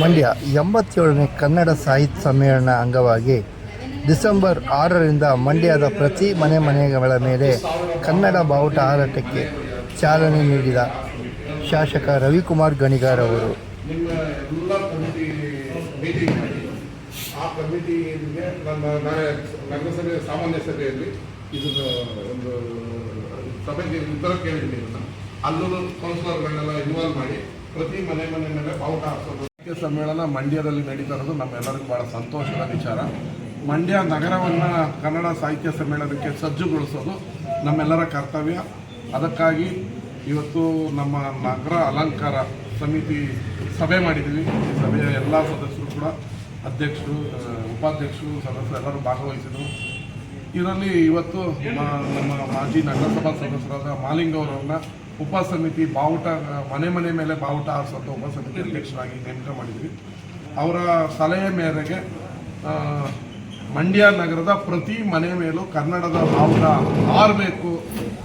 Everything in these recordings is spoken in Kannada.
ಮಂಡ್ಯ ಎಂಬತ್ತೇಳನೇ ಕನ್ನಡ ಸಾಹಿತ್ಯ ಸಮ್ಮೇಳನ ಅಂಗವಾಗಿ ಡಿಸೆಂಬರ್ ಆರರಿಂದ ಮಂಡ್ಯದ ಪ್ರತಿ ಮನೆ ಮನೆಗಳ ಮೇಲೆ ಕನ್ನಡ ಬಾವುಟ ಹಾರಾಟಕ್ಕೆ ಚಾಲನೆ ನೀಡಿದ ಶಾಸಕ ರವಿಕುಮಾರ್ ಗಣಿಗಾರ್ ಅವರು. ಸಮ್ಮೇಳನ ಮಂಡ್ಯದಲ್ಲಿ ನಡೀತಾ ಇರೋದು ನಮ್ಮೆಲ್ಲರಿಗೂ ಭಾಳ ಸಂತೋಷದ ವಿಚಾರ. ಮಂಡ್ಯ ನಗರವನ್ನು ಕನ್ನಡ ಸಾಹಿತ್ಯ ಸಮ್ಮೇಳನಕ್ಕೆ ಸಜ್ಜುಗೊಳಿಸೋದು ನಮ್ಮೆಲ್ಲರ ಕರ್ತವ್ಯ. ಅದಕ್ಕಾಗಿ ಇವತ್ತು ನಮ್ಮ ನಗರ ಅಲಂಕಾರ ಸಮಿತಿ ಸಭೆ ಮಾಡಿದ್ದೀವಿ. ಈ ಸಭೆಯ ಎಲ್ಲ ಸದಸ್ಯರು ಕೂಡ ಅಧ್ಯಕ್ಷರು ಉಪಾಧ್ಯಕ್ಷರು, ಸದಸ್ಯರು ಎಲ್ಲರೂ ಭಾಗವಹಿಸಿದರು. ಇದರಲ್ಲಿ ಇವತ್ತು ನಮ್ಮ ಮಾಜಿ ನಗರಸಭಾ ಸದಸ್ಯರಾದ ಮಾಲಿಂಗ್ ಅವರನ್ನ ಉಪ ಸಮಿತಿ ಬಾವುಟ, ಮನೆ ಮನೆ ಮೇಲೆ ಬಾವುಟ ಹಾರಿಸುವಂಥ ಉಪ ಸಮಿತಿ ಅಧ್ಯಕ್ಷರಾಗಿ ನೇಮಕ ಮಾಡಿದ್ವಿ. ಅವರ ಸಲಹೆ ಮೇರೆಗೆ ಮಂಡ್ಯ ನಗರದ ಪ್ರತಿ ಮನೆ ಮೇಲೂ ಕನ್ನಡದ ಭಾವನ ಹಾರಬೇಕು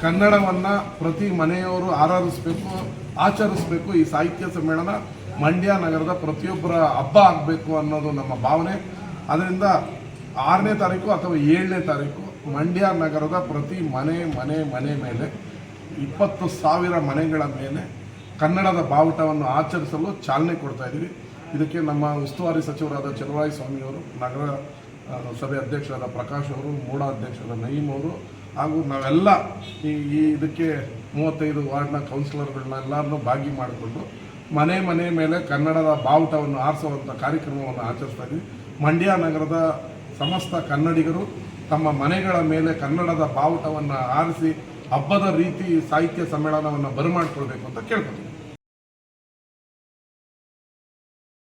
ಕನ್ನಡವನ್ನು ಪ್ರತಿ ಮನೆಯವರು ಆರಾಧಿಸಬೇಕು, ಆಚರಿಸಬೇಕು ಈ ಸಾಹಿತ್ಯ ಸಮ್ಮೇಳನ ಮಂಡ್ಯ ನಗರದ ಪ್ರತಿಯೊಬ್ಬರ ಹಬ್ಬ ಆಗಬೇಕು ಅನ್ನೋದು ನಮ್ಮ ಭಾವನೆ. ಅದರಿಂದ ಆರನೇ ತಾರೀಕು ಅಥವಾ ಏಳನೇ ತಾರೀಕು ಮಂಡ್ಯ ನಗರದ ಪ್ರತಿ ಮನೆ ಮನೆ ಮನೆ ಮೇಲೆ ಇಪ್ಪತ್ತು ಸಾವಿರ ಮನೆಗಳ ಮೇಲೆ ಕನ್ನಡದ ಬಾವುಟವನ್ನು ಆಚರಿಸಲು ಚಾಲನೆ ಕೊಡ್ತಾ ಇದ್ದೀವಿ. ಇದಕ್ಕೆ ನಮ್ಮ ಉಸ್ತುವಾರಿ ಸಚಿವರಾದ ಚಲುವಾಯಿ ಸ್ವಾಮಿಯವರು ನಗರ ಸಭೆ ಅಧ್ಯಕ್ಷರಾದ ಪ್ರಕಾಶ್ ಅವರು, ಮೂಡ ಅಧ್ಯಕ್ಷರಾದ ನಯೀಮ್ ಅವರು ಹಾಗೂ ನಾವೆಲ್ಲ ಈ ಈ ಇದಕ್ಕೆ ಮೂವತ್ತೈದು ವಾರ್ಡ್ನ ಕೌನ್ಸಿಲರ್ಗಳನ್ನ ಎಲ್ಲರನ್ನೂ ಭಾಗಿ ಮಾಡಿಕೊಂಡು ಮನೆ ಮನೆ ಮೇಲೆ ಕನ್ನಡದ ಬಾವುಟವನ್ನು ಆರಿಸುವಂಥ ಕಾರ್ಯಕ್ರಮವನ್ನು ಆಚರಿಸ್ತಾ ಇದ್ವಿ ಮಂಡ್ಯ ನಗರದ ಸಮಸ್ತ ಕನ್ನಡಿಗರು ತಮ್ಮ ಮನೆಗಳ ಮೇಲೆ ಕನ್ನಡದ ಬಾವುಟವನ್ನು ಆರಿಸಿ ಹಬ್ಬದ ರೀತಿ ಸಾಹಿತ್ಯ ಸಮ್ಮೇಳನವನ್ನು ಬರಮಾಡಿಕೊಳ್ಬೇಕು ಅಂತ ಕೇಳ್ಕೊತೀವಿ.